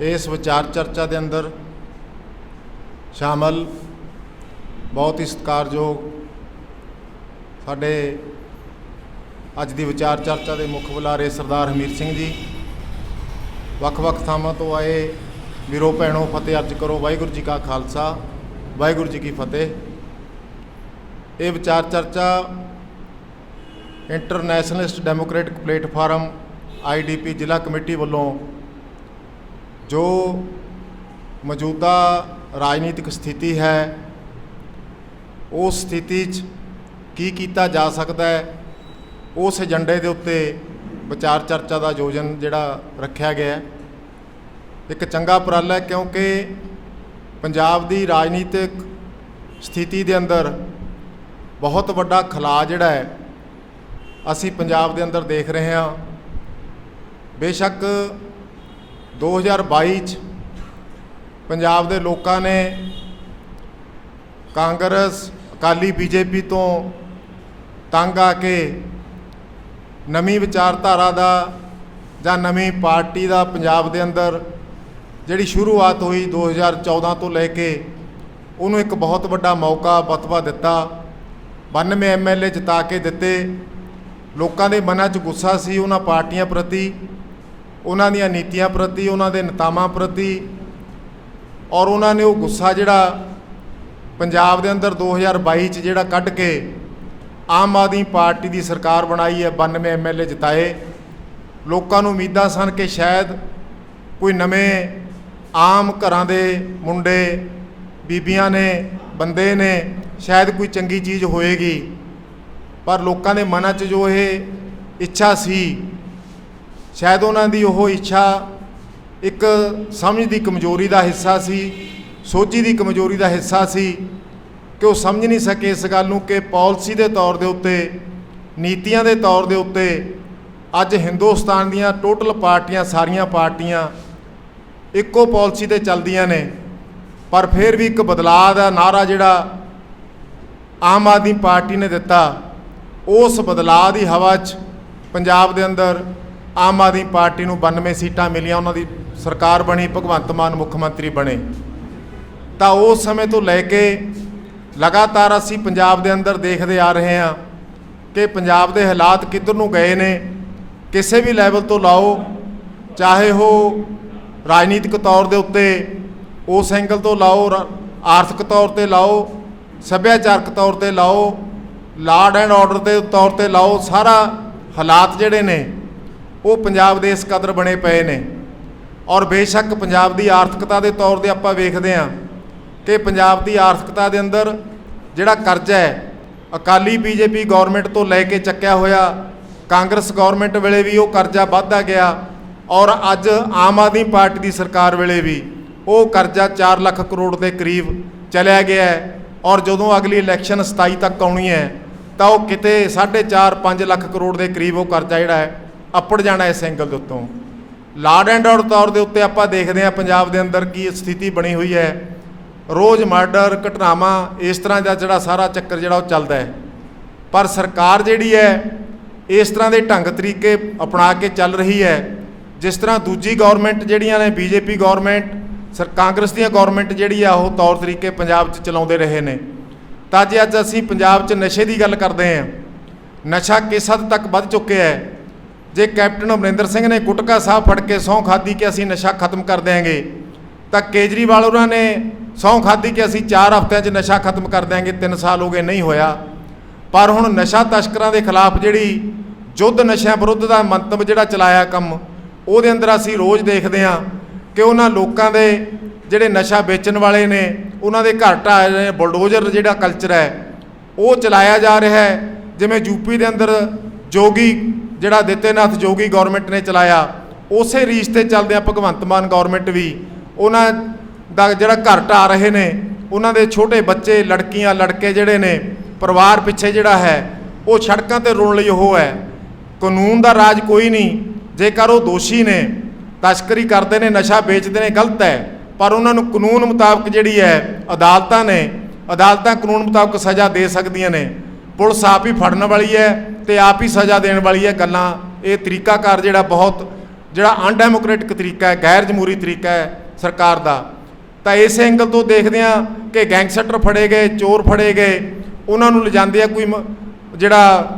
ਇਸ ਵਿਚਾਰ ਚਰਚਾ ਦੇ ਅੰਦਰ ਸ਼ਾਮਲ ਬਹੁਤ ਹੀ ਸਤਿਕਾਰਯੋਗ ਸਾਡੇ ਅੱਜ ਦੀ ਵਿਚਾਰ ਚਰਚਾ ਦੇ ਮੁੱਖ ਬੁਲਾਰੇ ਸਰਦਾਰ ਹਮੀਰ ਸਿੰਘ ਜੀ, ਵੱਖ-ਵੱਖ ਥਾਵਾਂ ਤੋਂ ਆਏ ਵੀਰੋ ਭੈਣੋ, ਫਤਿਹ ਅਰਜ ਕਰੋ, ਵਾਹਿਗੁਰੂ ਜੀ ਕਾ ਖਾਲਸਾ, ਵਾਹਿਗੁਰੂ ਜੀ ਕੀ ਫਤਿਹ। ਇਹ ਵਿਚਾਰ ਚਰਚਾ ਇੰਟਰਨੈਸ਼ਨਲਿਸਟ ਡੈਮੋਕ੍ਰੈਟਿਕ ਪਲੇਟਫਾਰਮ ਆਈਡੀਪੀ ਜ਼ਿਲ੍ਹਾ ਕਮੇਟੀ ਵੱਲੋਂ ਜੋ ਮੌਜੂਦਾ ਰਾਜਨੀਤਿਕ ਸਥਿਤੀ ਹੈ, ਉਸ ਸਥਿਤੀ 'ਚ ਕੀ ਕੀਤਾ ਜਾ ਸਕਦਾ ਹੈ, ਉਸ ਏਜੰਡੇ ਦੇ ਉੱਤੇ ਵਿਚਾਰ ਚਰਚਾ ਦਾ ਆਯੋਜਨ ਜਿਹੜਾ ਰੱਖਿਆ ਗਿਆ ਇੱਕ ਚੰਗਾ ਉਪਰਾਲਾ ਹੈ ਕਿਉਂਕਿ ਪੰਜਾਬ ਦੀ ਰਾਜਨੀਤਿਕ ਸਥਿਤੀ ਦੇ ਅੰਦਰ ਬਹੁਤ ਵੱਡਾ ਖਲਾ ਜਿਹੜਾ ਹੈ, ਅਸੀਂ ਪੰਜਾਬ ਦੇ ਅੰਦਰ ਦੇਖ ਰਹੇ ਹਾਂ। ਬੇਸ਼ੱਕ 2022 ਚ ਪੰਜਾਬ ਦੇ ਲੋਕਾਂ ਨੇ ਕਾਂਗਰਸ, ਅਕਾਲੀ ਬੀਜੇਪੀ ਤੋਂ ਤੰਗ ਆ ਕੇ ਨਵੀਂ ਵਿਚਾਰਧਾਰਾ ਦਾ ਜਾਂ ਨਵੀਂ ਪਾਰਟੀ ਦਾ ਪੰਜਾਬ ਦੇ ਅੰਦਰ ਜਿਹੜੀ ਸ਼ੁਰੂਆਤ ਹੋਈ 2014 ਤੋਂ ਲੈ ਕੇ ਉਹਨੂੰ ਇੱਕ ਬਹੁਤ ਵੱਡਾ ਮੌਕਾ ਬਤਵਾ ਦਿੱਤਾ। 92 ਐਮਐਲਏ ਜਿਤਾ ਕੇ ਦਿੱਤੇ। ਲੋਕਾਂ ਦੇ ਮਨਾਂ 'ਚ ਗੁੱਸਾ ਸੀ ਉਹਨਾਂ ਪਾਰਟੀਆਂ ਪ੍ਰਤੀ। ਉਹਨਾਂ ਦੀਆਂ ਨੀਤੀਆਂ ਪ੍ਰਤੀ, ਉਹਨਾਂ ਦੇ ਨੇਤਾਵਾਂ ਪ੍ਰਤੀ ਔਰ ਉਹਨਾਂ ਨੇ ਉਹ ਗੁੱਸਾ ਜਿਹੜਾ ਪੰਜਾਬ ਦੇ ਅੰਦਰ 2022 ਚ ਜਿਹੜਾ ਕੱਢ ਕੇ ਆਮ ਆਦਮੀ ਪਾਰਟੀ ਦੀ ਸਰਕਾਰ ਬਣਾਈ ਹੈ 92 ਐਮਐਲਏ ਜਿਤਾਏ। ਲੋਕਾਂ ਨੂੰ ਉਮੀਦਾਂ ਸਨ ਕਿ ਸ਼ਾਇਦ ਕੋਈ ਨਵੇਂ ਆਮ ਘਰਾਂ ਦੇ ਮੁੰਡੇ, ਬੀਬੀਆਂ ਨੇ, ਬੰਦੇ ਨੇ ਸ਼ਾਇਦ ਕੋਈ ਚੰਗੀ ਚੀਜ਼ ਹੋਏਗੀ। ਪਰ ਲੋਕਾਂ ਦੇ ਮਨਾਂ 'ਚ ਜੋ ਇਹ ਇੱਛਾ ਸੀ ਸ਼ਾਇਦ ਉਹਨਾਂ ਦੀ ਉਹ ਇੱਛਾ ਇੱਕ ਸਮਝ ਦੀ ਕਮਜ਼ੋਰੀ ਦਾ ਹਿੱਸਾ ਸੀ, ਸੋਝੀ ਦੀ ਕਮਜ਼ੋਰੀ ਦਾ ਹਿੱਸਾ ਸੀ ਕਿ ਉਹ ਸਮਝ ਨਹੀਂ ਸਕੇ ਇਸ ਗੱਲ ਨੂੰ ਕਿ ਪਾਲਿਸੀ ਦੇ ਤੌਰ ਦੇ ਉੱਤੇ, ਨੀਤੀਆਂ ਦੇ ਤੌਰ ਦੇ ਉੱਤੇ ਅੱਜ ਹਿੰਦੁਸਤਾਨ ਦੀਆਂ ਟੋਟਲ ਪਾਰਟੀਆਂ ਸਾਰੀਆਂ ਪਾਰਟੀਆਂ ਇੱਕੋ ਪਾਲਿਸੀ ਤੇ ਚੱਲਦੀਆਂ ਨੇ, ਪਰ ਫਿਰ ਵੀ ਇੱਕ ਬਦਲਾਅ ਦਾ ਨਾਰਾ ਜਿਹੜਾ ਆਮ ਆਦਮੀ ਪਾਰਟੀ ਨੇ ਦਿੱਤਾ, ਉਸ ਬਦਲਾਅ ਦੀ ਹਵਾ 'ਚ ਪੰਜਾਬ ਦੇ ਅੰਦਰ ਆਮ ਆਦਮੀ ਪਾਰਟੀ ਨੂੰ 92 ਸੀਟਾਂ ਮਿਲੀਆਂ, ਉਹਨਾਂ ਦੀ ਸਰਕਾਰ ਬਣੀ, ਭਗਵੰਤ ਮਾਨ ਮੁੱਖ ਮੰਤਰੀ ਬਣੇ। ਤਾਂ ਉਸ ਸਮੇਂ ਤੋਂ ਲੈ ਕੇ ਲਗਾਤਾਰ ਅਸੀਂ ਪੰਜਾਬ ਦੇ ਅੰਦਰ ਦੇਖਦੇ ਆ ਰਹੇ ਹਾਂ ਕਿ ਪੰਜਾਬ ਦੇ ਹਾਲਾਤ ਕਿੱਧਰ ਨੂੰ ਗਏ ਨੇ। ਕਿਸੇ ਵੀ ਲੈਵਲ ਤੋਂ ਲਾਓ, ਚਾਹੇ ਉਹ ਰਾਜਨੀਤਿਕ ਤੌਰ ਦੇ ਉੱਤੇ ਉਸ ਐਂਗਲ ਤੋਂ ਲਾਓ ਆਰਥਿਕ ਤੌਰ ਤੇ ਲਾਓ, ਸੱਭਿਆਚਾਰਕ ਤੌਰ ਤੇ ਲਾਓ ਲਾਰਡ ਐਂਡ ਆਰਡਰ ਦੇ ਤੌਰ ਤੇ ਲਾਓ, ਸਾਰਾ ਹਾਲਾਤ ਜਿਹੜੇ ਨੇ ਉਹ ਪੰਜਾਬ ਦੇ ਇਸ ਕਦਰ ਬਣੇ ਪਏ ਨੇ। ਔਰ ਬੇਸ਼ੱਕ ਪੰਜਾਬ ਦੀ ਆਰਥਿਕਤਾ ਦੇ ਤੌਰ ਤੇ ਆਪਾਂ ਵੇਖਦੇ ਹਾਂ ਕਿ ਪੰਜਾਬ ਦੀ ਆਰਥਿਕਤਾ ਦੇ ਅੰਦਰ ਜਿਹੜਾ ਕਰਜ਼ਾ ਹੈ, ਅਕਾਲੀ ਬੀਜੇਪੀ ਗਵਰਨਮੈਂਟ ਤੋਂ ਲੈ ਕੇ ਚੱਕਿਆ ਹੋਇਆ, ਕਾਂਗਰਸ ਗਵਰਨਮੈਂਟ ਵੇਲੇ ਵੀ ਉਹ ਕਰਜ਼ਾ ਵੱਧਦਾ ਗਿਆ ਔਰ ਅੱਜ ਆਮ ਆਦਮੀ ਪਾਰਟੀ ਦੀ ਸਰਕਾਰ ਵੇਲੇ ਵੀ ਉਹ ਕਰਜ਼ਾ 4 ਲੱਖ ਕਰੋੜ ਦੇ ਕਰੀਬ ਚਲਿਆ ਗਿਆ ਹੈ ਔਰ ਜਦੋਂ ਅਗਲੀ ਇਲੈਕਸ਼ਨ 27 ਤੱਕ ਆਉਣੀ ਹੈ, ਤਾਂ ਉਹ ਕਿਤੇ 4.5 5 ਲੱਖ ਕਰੋੜ ਦੇ ਕਰੀਬ ਉਹ ਕਰਜ਼ਾ ਜਿਹੜਾ ਹੈ ਅੱਪੜ ਜਾਣਾ ਇਸ ਐਂਗਲ ਦੇ ਉੱਤੋਂ। ਲਾਡ ਐਂਡ ਆਰਡਰ ਤੌਰ ਦੇ ਉੱਤੇ ਆਪਾਂ ਦੇਖਦੇ ਹਾਂ ਪੰਜਾਬ ਦੇ ਅੰਦਰ ਕੀ ਸਥਿਤੀ ਬਣੀ ਹੋਈ ਹੈ। ਰੋਜ਼ ਮਰਡਰ ਘਟਨਾਵਾਂ, ਇਸ ਤਰ੍ਹਾਂ ਦਾ ਜਿਹੜਾ ਸਾਰਾ ਚੱਕਰ ਜਿਹੜਾ ਉਹ ਚੱਲਦਾ ਹੈ। ਪਰ ਸਰਕਾਰ ਜਿਹੜੀ ਹੈ, ਇਸ ਤਰ੍ਹਾਂ ਦੇ ਢੰਗ ਤਰੀਕੇ ਅਪਣਾ ਕੇ ਚੱਲ ਰਹੀ ਹੈ। ਜਿਸ ਤਰ੍ਹਾਂ ਦੂਜੀ ਗਵਰਨਮੈਂਟ ਜਿਹੜੀਆਂ ਨੇ ਬੀਜੇਪੀ ਗਵਰਨਮੈਂਟ ਸਰ ਕਾਂਗਰਸ ਦੀਆਂ ਗਵਰਨਮੈਂਟ ਜਿਹੜੀ ਆ, ਉਹ ਤੌਰ ਤਰੀਕੇ ਪੰਜਾਬ 'ਚ ਚਲਾਉਂਦੇ ਰਹੇ ਨੇ। ਤਾਂ ਜੇ ਅੱਜ ਅਸੀਂ ਪੰਜਾਬ 'ਚ ਨਸ਼ੇ ਦੀ ਗੱਲ ਕਰਦੇ ਹਾਂ, ਨਸ਼ਾ ਕਿਸ ਹੱਦ ਤੱਕ ਵੱਧ ਚੁੱਕਿਆ ਹੈ? ਜੇ ਕੈਪਟਨ ਅਮਰਿੰਦਰ ਸਿੰਘ ਨੇ ਗੁਟਕਾ ਸਾਹਿਬ ਫੜ ਕੇ ਸਹੁੰ ਖਾਦੀ ਕਿ ਅਸੀਂ ਨਸ਼ਾ ਖਤਮ ਕਰ ਦਿਆਂਗੇ, ਤਾਂ ਕੇਜਰੀਵਾਲ ਉਹਨਾਂ ਨੇ ਸਹੁੰ ਖਾਦੀ ਕਿ ਅਸੀਂ 4 ਹਫ਼ਤਿਆਂ 'ਚ ਨਸ਼ਾ ਖਤਮ ਕਰ ਦਿਆਂਗੇ 3 ਸਾਲ ਹੋ ਗਏ ਨਹੀਂ ਹੋਇਆ। ਪਰ ਹੁਣ ਨਸ਼ਾ ਤਸਕਰਾਂ ਦੇ ਖਿਲਾਫ ਜਿਹੜੀ ਜੁੱਧ ਨਸ਼ਿਆਂ ਵਿਰੁੱਧ ਦਾ ਮੰਤਵ ਜਿਹੜਾ ਚਲਾਇਆ ਕੰਮ, ਉਹਦੇ ਅੰਦਰ ਅਸੀਂ ਰੋਜ਼ ਦੇਖਦੇ ਹਾਂ ਕਿ ਉਹਨਾਂ ਲੋਕਾਂ ਦੇ ਜਿਹੜੇ ਨਸ਼ਾ ਵੇਚਣ ਵਾਲੇ ਨੇ, ਉਹਨਾਂ ਦੇ ਘਰ ਢਾਹ ਰਹੇ ਨੇ, ਬੁਲਡੋਜ਼ਰ ਜਿਹੜਾ ਕਲਚਰ ਹੈ, ਉਹ ਚਲਾਇਆ ਜਾ ਰਿਹਾ ਹੈ। ਜਿਵੇਂ ਯੂਪੀ ਦੇ ਅੰਦਰ ਜੋਗੀ ਜਿਹੜਾ ਦਿੱਤੇਨਾਥ ਜੋਗੀ ਗਵਰਨਮੈਂਟ ਨੇ ਚਲਾਇਆ, ਉਸੇ ਰੀਸ ਤੇ ਚੱਲਦੇ ਆ ਭਗਵੰਤ ਮਾਨ ਗਵਰਨਮੈਂਟ ਵੀ ਉਹਨਾਂ ਦਾ ਜਿਹੜਾ ਘਰ ਢਾਹ ਰਹੇ ਨੇ, ਉਹਨਾਂ ਦੇ ਛੋਟੇ ਬੱਚੇ, ਲੜਕੀਆਂ, ਲੜਕੇ ਜਿਹੜੇ ਨੇ, ਪਰਿਵਾਰ ਪਿੱਛੇ ਜਿਹੜਾ ਹੈ, ਉਹ ਸੜਕਾਂ ਤੇ ਰੋਣ ਲਈ ਉਹ ਹੈ। ਕਾਨੂੰਨ ਦਾ ਰਾਜ ਕੋਈ ਨਹੀਂ, ਜੇਕਰ ਉਹ ਦੋਸ਼ੀ ਨੇ, ਤਸਕਰੀ ਕਰਦੇ ਨੇ, ਨਸ਼ਾ ਵੇਚਦੇ ਨੇ, ਗਲਤ ਹੈ। ਪਰ ਉਹਨਾਂ ਨੂੰ ਕਾਨੂੰਨ ਮੁਤਾਬਕ ਜਿਹੜੀ ਹੈ, ਅਦਾਲਤਾਂ ਨੇ, ਅਦਾਲਤਾਂ ਕਾਨੂੰਨ ਮੁਤਾਬਕ ਸਜ਼ਾ ਦੇ ਸਕਦੀਆਂ ਨੇ। ਪੁਲਿਸ ਆਪ ਹੀ ਫੜਨ ਵਾਲੀ ਹੈ ਤੇ ਆਪ ਹੀ ਸਜ਼ਾ ਦੇਣ ਵਾਲੀ ਹੈ ਗੱਲਾਂ। ਇਹ ਤਰੀਕਾਕਾਰ ਜਿਹੜਾ ਬਹੁਤ, ਜਿਹੜਾ ਅਨਡੈਮੋਕ੍ਰੈਟਿਕ ਤਰੀਕਾ ਹੈ ਗੈਰ ਜਮਹੂਰੀ ਤਰੀਕਾ ਹੈ ਸਰਕਾਰ ਦਾ। ਤਾਂ ਇਸ ਐਂਗਲ ਤੋਂ ਦੇਖਦੇ ਆ ਕਿ ਗੈਂਗਸਟਰ ਫੜੇ ਗਏ, ਚੋਰ ਫੜੇ ਗਏ, ਉਹਨਾਂ ਨੂੰ ਲਿਜਾਂਦੇ ਆ ਕੋਈ ਮ- ਜਿਹੜਾ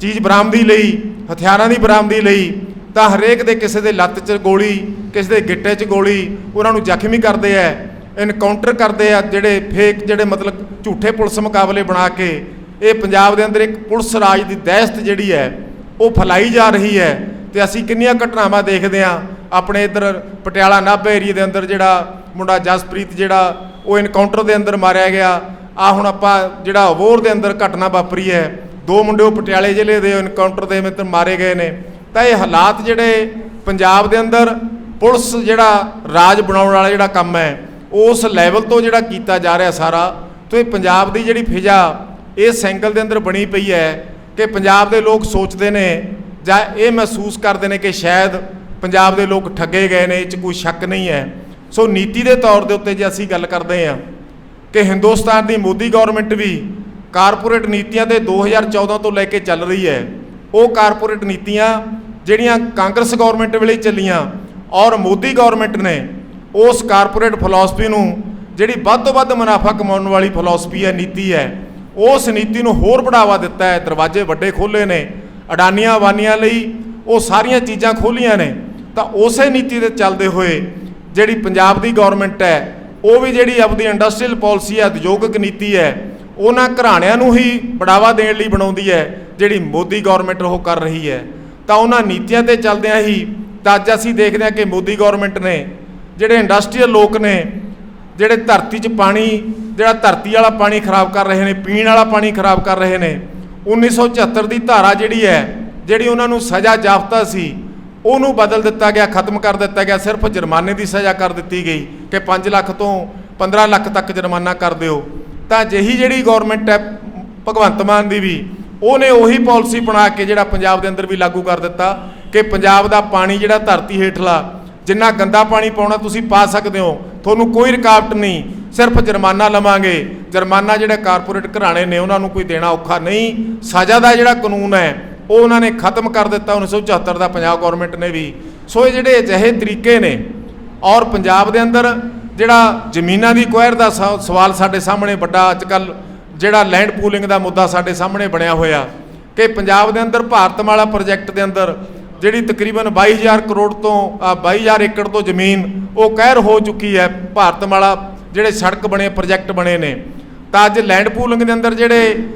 ਚੀਜ਼ ਬਰਾਮਦੀ ਲਈ, ਹਥਿਆਰਾਂ ਦੀ ਬਰਾਮਦੀ ਲਈ, ਤਾਂ ਹਰੇਕ ਦੇ ਕਿਸੇ ਦੇ ਲੱਤ 'ਚ ਗੋਲੀ, ਕਿਸੇ ਦੇ ਗਿੱਟੇ 'ਚ ਗੋਲੀ, ਉਹਨਾਂ ਨੂੰ ਜ਼ਖਮੀ ਕਰਦੇ ਆ ਇਨਕਾਊਂਟਰ ਕਰਦੇ ਆ ਜਿਹੜੇ ਫੇਕ ਜਿਹੜੇ ਮਤਲਬ ਝੂਠੇ ਪੁਲਿਸ ਮੁਕਾਬਲੇ ਬਣਾ ਕੇ ਇਹ ਪੰਜਾਬ ਦੇ ਅੰਦਰ ਇੱਕ ਪੁਲਿਸ ਰਾਜ ਦੀ ਦਹਿਸ਼ਤ ਜਿਹੜੀ ਹੈ, ਉਹ ਫੈਲਾਈ ਜਾ ਰਹੀ ਹੈ ਤੇ ਅਸੀਂ ਕਿੰਨੀਆਂ ਘਟਨਾਵਾਂ ਦੇਖਦੇ ਆ ਆਪਣੇ ਇੱਧਰ ਪਟਿਆਲਾ ਨਾਭਾ ਏਰੀਆ ਦੇ ਅੰਦਰ ਜਿਹੜਾ ਮੁੰਡਾ ਜਸਪ੍ਰੀਤ ਜਿਹੜਾ, ਉਹ ਇਨਕਾਊਂਟਰ ਦੇ ਅੰਦਰ ਮਾਰਿਆ ਗਿਆ। ਆ ਹੁਣ ਆਪਾਂ ਜਿਹੜਾ ਅਬੋਰ ਦੇ ਅੰਦਰ ਘਟਨਾ ਵਾਪਰੀ ਹੈ, ਦੋ ਮੁੰਡੇ ਉਹ ਪਟਿਆਲੇ ਜ਼ਿਲ੍ਹੇ ਦੇ ਇਨਕਾਊਂਟਰ ਦੇ ਵਿੱਚ ਮਾਰੇ ਗਏ ਨੇ। ਤਾਂ ਇਹ ਹਾਲਾਤ ਜਿਹੜੇ ਪੰਜਾਬ ਦੇ ਅੰਦਰ ਪੁਲਿਸ ਜਿਹੜਾ ਰਾਜ ਬਣਾਉਣ ਵਾਲਾ ਜਿਹੜਾ ਕੰਮ ਹੈ, ਉਸ ਲੈਵਲ ਤੋਂ ਜਿਹੜਾ ਕੀਤਾ ਜਾ ਰਿਹਾ ਸਾਰਾ। ਤੇ ਪੰਜਾਬ ਦੀ ਜਿਹੜੀ ਫਿਜ਼ਾ ਇਸ ਐਂਗਲ ਦੇ ਅੰਦਰ ਬਣੀ ਪਈ ਹੈ ਕਿ ਪੰਜਾਬ ਦੇ ਲੋਕ ਸੋਚਦੇ ਨੇ ਜਾਂ ਇਹ ਮਹਿਸੂਸ ਕਰਦੇ ਨੇ ਕਿ ਸ਼ਾਇਦ ਪੰਜਾਬ ਦੇ ਲੋਕ ਠੱਗੇ ਗਏ ਨੇ, ਇਹ 'ਚ ਕੋਈ ਸ਼ੱਕ ਨਹੀਂ ਹੈ। ਸੋ ਨੀਤੀ ਦੇ ਤੌਰ ਦੇ ਉੱਤੇ ਜੇ ਅਸੀਂ ਗੱਲ ਕਰਦੇ ਹਾਂ ਕਿ ਹਿੰਦੁਸਤਾਨ ਦੀ ਮੋਦੀ ਗਵਰਨਮੈਂਟ ਵੀ ਕਾਰਪੋਰੇਟ ਨੀਤੀਆਂ ਤੇ 2014 ਤੋਂ ਲੈ ਕੇ ਚੱਲ ਰਹੀ ਹੈ। ਉਹ ਕਾਰਪੋਰੇਟ ਨੀਤੀਆਂ ਜਿਹੜੀਆਂ ਕਾਂਗਰਸ ਗਵਰਨਮੈਂਟ ਵੇਲੇ ਚੱਲੀਆਂ ਔਰ ਮੋਦੀ ਗਵਰਨਮੈਂਟ ਨੇ ਉਸ ਕਾਰਪੋਰੇਟ ਫਿਲਾਸਫੀ ਨੂੰ ਜਿਹੜੀ ਵੱਧ ਤੋਂ ਵੱਧ ਮੁਨਾਫਾ ਕਮਾਉਣ ਵਾਲੀ ਫਿਲਾਸਫੀ ਹੈ, ਨੀਤੀ ਹੈ ਉਸ ਨੀਤੀ ਨੂੰ ਹੋਰ ਬੜਾਵਾ ਦਿੱਤਾ ਹੈ। ਦਰਵਾਜ਼ੇ ਵੱਡੇ ਖੋਲੇ ਨੇ, ਅਡਾਨੀਆਂ ਅਵਾਨੀਆਂ ਲਈ ਉਹ ਸਾਰੀਆਂ ਚੀਜ਼ਾਂ ਖੋਲੀਆਂ ਨੇ। ਤਾਂ ਉਸੇ ਨੀਤੀ ਦੇ ਚੱਲਦੇ ਹੋਏ ਜਿਹੜੀ ਪੰਜਾਬ ਦੀ ਗਵਰਨਮੈਂਟ ਹੈ, ਉਹ ਵੀ ਜਿਹੜੀ ਆਪਣੀ ਇੰਡਸਟਰੀਅਲ ਪਾਲਿਸੀ ਹੈ, ਉਦਯੋਗਿਕ ਨੀਤੀ ਹੈ, ਉਹਨਾਂ ਘਰਾਣਿਆਂ ਨੂੰ ਹੀ ਬੜਾਵਾ ਦੇਣ ਲਈ ਬਣਾਉਂਦੀ ਹੈ, ਜਿਹੜੀ ਮੋਦੀ ਗਵਰਨਮੈਂਟ ਉਹ ਕਰ ਰਹੀ ਹੈ। ਤਾਂ ਉਹਨਾਂ ਨੀਤੀਆਂ ਤੇ ਚੱਲਦਿਆਂ ਹੀ ਤਾਂ ਅੱਜ ਅਸੀਂ ਦੇਖਦੇ ਹਾਂ ਕਿ ਮੋਦੀ ਗਵਰਨਮੈਂਟ ਨੇ, ਜਿਹੜੇ ਇੰਡਸਟਰੀਅਲ ਲੋਕ ਨੇ, ਜਿਹੜੇ ਧਰਤੀ 'ਚ ਪਾਣੀ ਜਿਹੜਾ ਧਰਤੀ ਵਾਲਾ ਪਾਣੀ ਖਰਾਬ ਕਰ ਰਹੇ ਨੇ, ਪੀਣ ਵਾਲਾ ਪਾਣੀ ਖਰਾਬ ਕਰ ਰਹੇ ਨੇ 1974 ਦੀ ਧਾਰਾ ਜਿਹੜੀ ਹੈ, ਜਿਹੜੀ ਉਹਨਾਂ ਨੂੰ ਸਜ਼ਾ ਜਾਫਤਾ ਸੀ, ਉਹਨੂੰ ਬਦਲ ਦਿੱਤਾ ਗਿਆ, ਖਤਮ ਕਰ ਦਿੱਤਾ ਗਿਆ, ਸਿਰਫ ਜੁਰਮਾਨੇ ਦੀ ਸਜ਼ਾ ਕਰ ਦਿੱਤੀ ਗਈ ਕਿ 5 ਲੱਖ ਤੋਂ 15 ਲੱਖ ਤੱਕ ਜੁਰਮਾਨਾ ਕਰ ਦਿਓ। ਤਾਂ ਜਿਹੀ ਜਿਹੜੀ ਗਵਰਨਮੈਂਟ ਹੈ, ਭਗਵੰਤ ਮਾਨ ਦੀ ਵੀ, ਉਹਨੇ ਉਹੀ ਪਾਲਿਸੀ ਬਣਾ ਕੇ ਜਿਹੜਾ ਪੰਜਾਬ ਦੇ ਅੰਦਰ ਵੀ ਲਾਗੂ ਕਰ ਦਿੱਤਾ ਕਿ ਪੰਜਾਬ ਦਾ ਪਾਣੀ ਜਿਹੜਾ ਧਰਤੀ ਹੇਠਲਾ, ਜਿੰਨਾ ਗੰਦਾ ਪਾਣੀ ਪਾਉਣਾ ਤੁਸੀਂ ਪਾ ਸਕਦੇ ਹੋ, ਤੁਹਾਨੂੰ ਕੋਈ ਰੁਕਾਵਟ ਨਹੀਂ ਸਿਰਫ ਜੁਰਮਾਨਾ ਲਵਾਂਗੇ। ਜੁਰਮਾਨਾ ਜਿਹੜੇ ਕਾਰਪੋਰੇਟ ਘਰਾਣੇ ਨੇ ਉਹਨਾਂ ਨੂੰ ਕੋਈ ਦੇਣਾ ਔਖਾ ਨਹੀਂ। ਸਜ਼ਾ ਦਾ ਜਿਹੜਾ ਕਾਨੂੰਨ ਹੈ ਉਹ ਉਹਨਾਂ ਨੇ ਖਤਮ ਕਰ ਦਿੱਤਾ 1974 ਦਾ ਪੰਜਾਬ ਗਵਰਨਮੈਂਟ ਨੇ ਵੀ। ਸੋ ਇਹ ਜਿਹੜੇ ਅਜਿਹੇ ਤਰੀਕੇ ਨੇ ਔਰ ਪੰਜਾਬ ਦੇ ਅੰਦਰ ਜਿਹੜਾ ਜ਼ਮੀਨਾਂ ਦੀ ਕੁਐਰ ਦਾ ਸ- ਸਵਾਲ ਸਾਡੇ ਸਾਹਮਣੇ ਵੱਡਾ ਅੱਜਕੱਲ ਜਿਹੜਾ ਲੈਂਡ ਪੂਲਿੰਗ ਦਾ ਮੁੱਦਾ ਸਾਡੇ ਸਾਹਮਣੇ ਬਣਿਆ ਹੋਇਆ ਕਿ ਪੰਜਾਬ ਦੇ ਅੰਦਰ ਭਾਰਤਮਾਲਾ ਪ੍ਰੋਜੈਕਟ ਦੇ ਅੰਦਰ ਜਿਹੜੀ ਤਕਰੀਬਨ 22000 ਕਰੋੜ ਤੋਂ ਅ, 22000 ਏਕੜ ਤੋਂ ਜ਼ਮੀਨ ਉਹ ਕਹਿਰ ਹੋ ਚੁੱਕੀ ਹੈ ਭਾਰਤਮਾਲਾ ਜਿਹੜੇ ਸੜਕ ਬਣੇ, ਪ੍ਰੋਜੈਕਟ ਬਣੇ ਨੇ। ਤਾਂ ਅੱਜ ਲੈਂਡ ਪੂਲਿੰਗ ਦੇ ਅੰਦਰ ਜਿਹੜੇ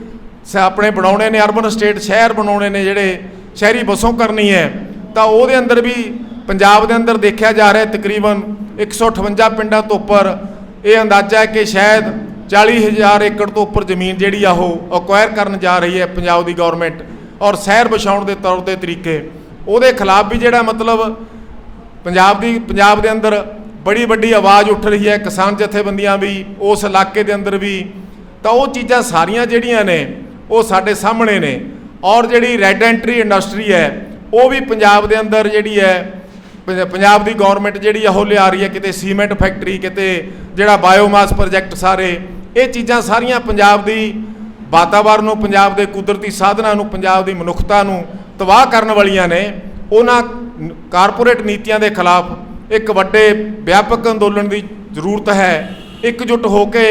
ਸ- ਆਪਣੇ ਬਣਾਉਣੇ ਨੇ, ਅਰਬਨ ਸਟੇਟ ਸ਼ਹਿਰ ਬਣਾਉਣੇ ਨੇ, ਜਿਹੜੇ ਸ਼ਹਿਰੀ ਬਸੋਂ ਕਰਨੀ ਹੈ, ਤਾਂ ਉਹਦੇ ਅੰਦਰ ਵੀ ਪੰਜਾਬ ਦੇ ਅੰਦਰ ਦੇਖਿਆ ਜਾ ਰਿਹਾ ਤਕਰੀਬਨ 158 ਪਿੰਡਾਂ ਤੋਂ ਉੱਪਰ। ਇਹ ਅੰਦਾਜ਼ਾ ਹੈ ਕਿ ਸ਼ਾਇਦ 40000 ਏਕੜ ਤੋਂ ਉੱਪਰ ਜ਼ਮੀਨ ਜਿਹੜੀ ਆ ਉਹ ਅਕਵਾਇਰ ਕਰਨ ਜਾ ਰਹੀ ਹੈ ਪੰਜਾਬ ਦੀ ਗਵਰਨਮੈਂਟ ਔਰ ਸ਼ਹਿਰ ਵਸਾਉਣ ਦੇ ਤੌਰ ਤੇ ਤਰੀਕੇ। ਉਹਦੇ ਖਿਲਾਫ ਵੀ ਜਿਹੜਾ ਮਤਲਬ ਪੰਜਾਬ ਦੀ, ਪੰਜਾਬ ਦੇ ਅੰਦਰ ਬੜੀ ਵੱਡੀ ਆਵਾਜ਼ ਉੱਠ ਰਹੀ ਹੈ, ਕਿਸਾਨ ਜਥੇਬੰਦੀਆਂ ਵੀ, ਉਸ ਇਲਾਕੇ ਦੇ ਅੰਦਰ ਵੀ। ਤਾਂ ਉਹ ਚੀਜ਼ਾਂ ਸਾਰੀਆਂ ਜਿਹੜੀਆਂ ਨੇ, ਉਹ ਸਾਡੇ ਸਾਹਮਣੇ ਨੇ। ਔਰ ਜਿਹੜੀ ਰੈੱਡ ਐਂਟਰੀ ਇੰਡਸਟਰੀ ਹੈ, ਉਹ ਵੀ ਪੰਜਾਬ ਦੇ ਅੰਦਰ ਜਿਹੜੀ ਹੈ ਪੰਜਾਬ ਦੀ ਗਵਰਨਮੈਂਟ ਜਿਹੜੀ ਆ, ਉਹ ਲਿਆ ਰਹੀ ਹੈ ਕਿਤੇ ਸੀਮੈਂਟ ਫੈਕਟਰੀ ਕਿਤੇ ਜਿਹੜਾ ਬਾਇਓਮਾਸ ਪ੍ਰੋਜੈਕਟ ਸਾਰੇ। ਇਹ ਚੀਜ਼ਾਂ ਸਾਰੀਆਂ ਪੰਜਾਬ ਦੀ ਵਾਤਾਵਰਣ ਨੂੰ, ਪੰਜਾਬ ਦੇ ਕੁਦਰਤੀ ਸਾਧਨਾਂ ਨੂੰ, ਪੰਜਾਬ ਦੀ ਮਨੁੱਖਤਾ ਨੂੰ ਤਬਾਹ ਕਰਨ ਵਾਲੀਆਂ ਨੇ। ਉਹਨਾਂ ਕਾਰਪੋਰੇਟ ਨੀਤੀਆਂ ਦੇ ਖਿਲਾਫ ਇੱਕ ਵੱਡੇ ਵਿਆਪਕ ਅੰਦੋਲਨ ਦੀ ਜ਼ਰੂਰਤ ਹੈ। ਇਕਜੁੱਟ ਹੋ ਕੇ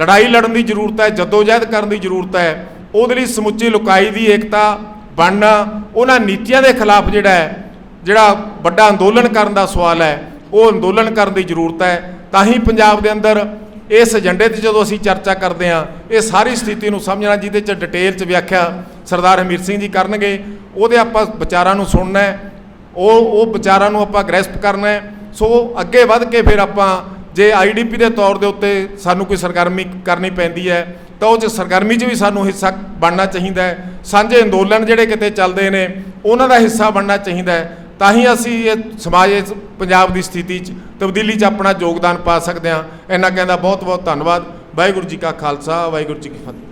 ਲੜਾਈ ਲੜਨ ਦੀ ਜ਼ਰੂਰਤ ਹੈ, ਜਦੋਜਹਿਦ ਕਰਨ ਦੀ ਜ਼ਰੂਰਤ ਹੈ। ਉਹਦੇ ਲਈ ਸਮੁੱਚੀ ਲੁਕਾਈ ਦੀ ਏਕਤਾ ਬਣਨਾ, ਉਹਨਾਂ ਨੀਤੀਆਂ ਦੇ ਖਿਲਾਫ ਜਿਹੜਾ ਹੈ, ਜਿਹੜਾ ਵੱਡਾ ਅੰਦੋਲਨ ਕਰਨ ਦਾ ਸਵਾਲ ਹੈ, ਉਹ ਅੰਦੋਲਨ ਕਰਨ ਦੀ ਜ਼ਰੂਰਤ ਹੈ। ਤਾਂ ਹੀ ਪੰਜਾਬ ਦੇ ਅੰਦਰ ਇਸ ਏਜੰਡੇ ਤੇ ਜਦੋਂ ਅਸੀਂ ਚਰਚਾ ਕਰਦੇ ਹਾਂ, ਇਹ ਸਾਰੀ ਸਥਿਤੀ ਨੂੰ ਸਮਝਣਾ, ਜਿਹਦੇ ਚ ਡਿਟੇਲ ਚ ਵਿਆਖਿਆ ਸਰਦਾਰ ਹਮੀਰ ਸਿੰਘ ਜੀ ਕਰਨਗੇ, ਉਹਦੇ ਆਪਾਂ ਵਿਚਾਰਾਂ ਨੂੰ ਸੁਣਨਾ ਹੈ। ਉਹ ਉਹ ਵਿਚਾਰਾਂ ਨੂੰ ਆਪਾਂ ਗ੍ਰੈਸਪ ਕਰਨਾ ਹੈ। ਸੋ ਅੱਗੇ ਵੱਧ ਕੇ ਫਿਰ ਆਪਾਂ ਜੇ ਆਈਡੀਪੀ ਦੇ ਤੌਰ ਦੇ ਉੱਤੇ ਸਾਨੂੰ ਕੋਈ ਸਰਗਰਮੀ ਕਰਨੀ ਪੈਂਦੀ ਹੈ, ਤਾਂ ਉਹ ਚ ਸਰਗਰਮੀ 'ਚ ਵੀ ਸਾਨੂੰ ਹਿੱਸਾ ਬਣਨਾ ਚਾਹੀਦਾ ਹੈ। ਸਾਂਝੇ ਅੰਦੋਲਨ ਜਿਹੜੇ ਕਿਤੇ ਚੱਲਦੇ ਨੇ, ਉਹਨਾਂ ਦਾ ਹਿੱਸਾ ਬਣਨਾ ਚਾਹੀਦਾ ਹੈ। ਤਾਂ ਹੀ ਅਸੀਂ ਇਹ ਸਮਾਜ, ਇਸ ਪੰਜਾਬ ਦੀ ਸਥਿਤੀ 'ਚ ਤਬਦੀਲੀ 'ਚ ਆਪਣਾ ਯੋਗਦਾਨ ਪਾ ਸਕਦੇ ਹਾਂ। ਇਹਨਾਂ ਕਹਿੰਦਾ ਬਹੁਤ ਬਹੁਤ ਧੰਨਵਾਦ। ਵਾਹਿਗੁਰੂ ਜੀ ਕਾ ਖਾਲਸਾ, ਵਾਹਿਗੁਰੂ ਜੀ ਕੀ ਫਤਿਹ।